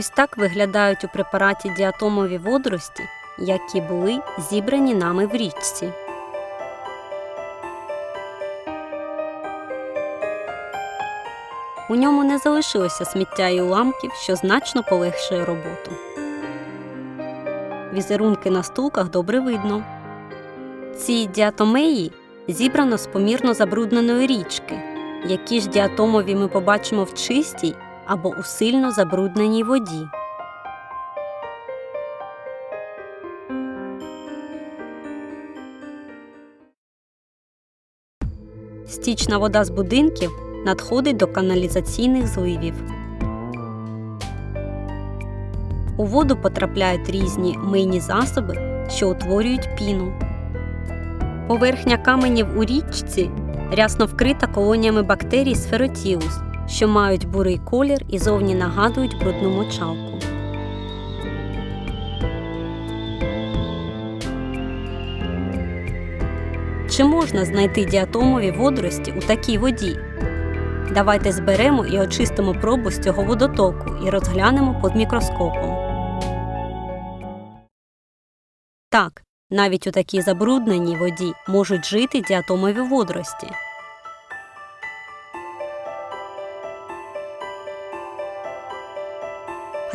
Ось так виглядають у препараті діатомові водорості, які були зібрані нами в річці. У ньому не залишилося сміття і уламків, що значно полегшує роботу. Візерунки на стулках добре видно. Ці діатомеї зібрано з помірно забрудненої річки, які ж діатомові ми побачимо в чистій або у сильно забрудненій воді. Стічна вода з будинків надходить до каналізаційних зливів. У воду потрапляють різні мийні засоби, що утворюють піну. Поверхня каменів у річці рясно вкрита колоніями бактерій сферотілус, що мають бурий колір і зовні нагадують брудну мочалку. Чи можна знайти діатомові водорості у такій воді? Давайте зберемо і очистимо пробу з цього водотоку і розглянемо під мікроскопом. Так, навіть у такій забрудненій воді можуть жити діатомові водорості.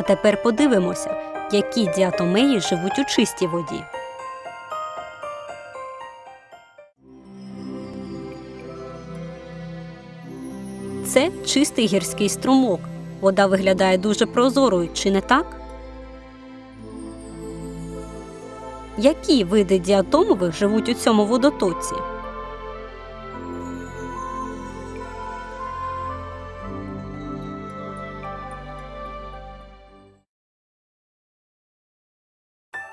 Тепер подивимося, які діатомеї живуть у чистій воді. Це чистий гірський струмок. Вода виглядає дуже прозорою, чи не так? Які види діатомових живуть у цьому водотоці?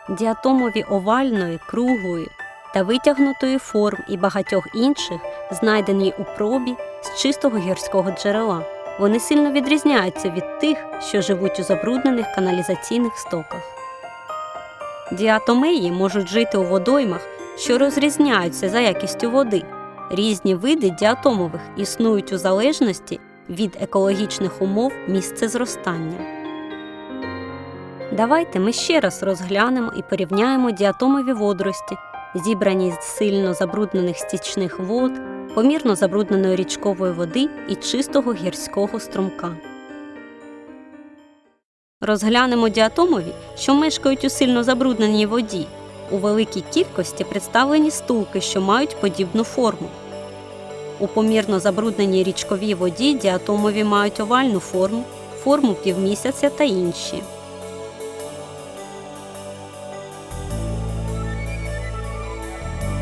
Діатомові овальної, круглої та витягнутої форм і багатьох інших, знайдені у пробі з чистого гірського джерела. Вони сильно відрізняються від тих, що живуть у забруднених каналізаційних стоках. Діатомеї можуть жити у водоймах, що розрізняються за якістю води. Різні види діатомових існують у залежності від екологічних умов місця зростання. Давайте ми ще раз розглянемо і порівняємо діатомові водорості, зібрані з сильно забруднених стічних вод, помірно забрудненої річкової води і чистого гірського струмка. Розглянемо діатомові, що мешкають у сильно забрудненій воді. У великій кількості представлені стулки, що мають подібну форму. У помірно забрудненій річковій воді діатомові мають овальну форму, форму півмісяця та інші.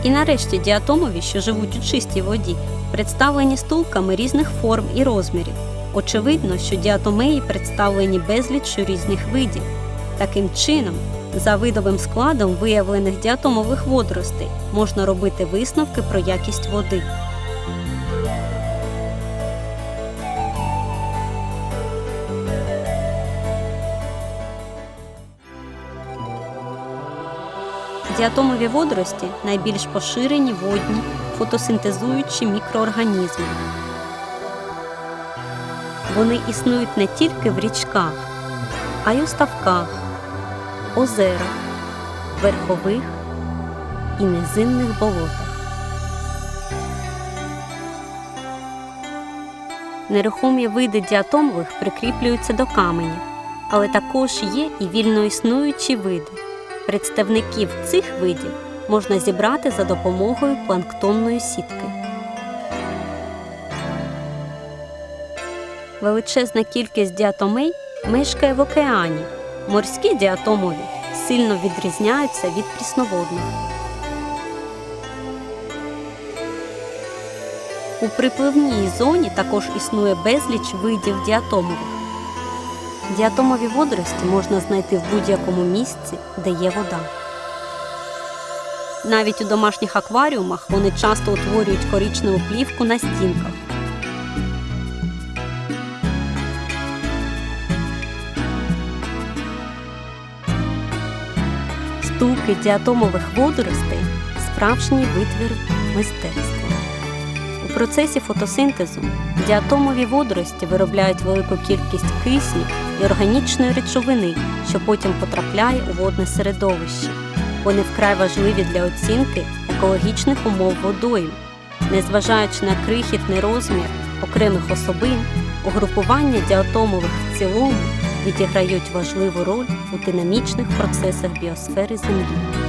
І нарешті діатомові, що живуть у чистій воді, представлені стулками різних форм і розмірів. Очевидно, що діатомеї представлені безліччю різних видів. Таким чином, за видовим складом виявлених діатомових водоростей можна робити висновки про якість води. Діатомові водорості найбільш поширені водні фотосинтезуючі мікроорганізми. Вони існують не тільки в річках, а й у ставках, озерах, верхових і низинних болотах. Нерухомі види діатомових прикріплюються до каменів, але також є і вільно існуючі види. Представників цих видів можна зібрати за допомогою планктонної сітки. Величезна кількість діатомей мешкає в океані. Морські діатомові сильно відрізняються від прісноводних. У припливній зоні також існує безліч видів діатомових. Діатомові водорості можна знайти в будь-якому місці, де є вода. Навіть у домашніх акваріумах вони часто утворюють коричневу плівку на стінках. Стулки діатомових водоростей справжній витвір мистецтва. У процесі фотосинтезу діатомові водорості виробляють велику кількість кисню і органічної речовини, що потім потрапляє у водне середовище. Вони вкрай важливі для оцінки екологічних умов водойм. Незважаючи на крихітний розмір окремих особин, угрупування діатомових в цілому відіграють важливу роль у динамічних процесах біосфери Землі.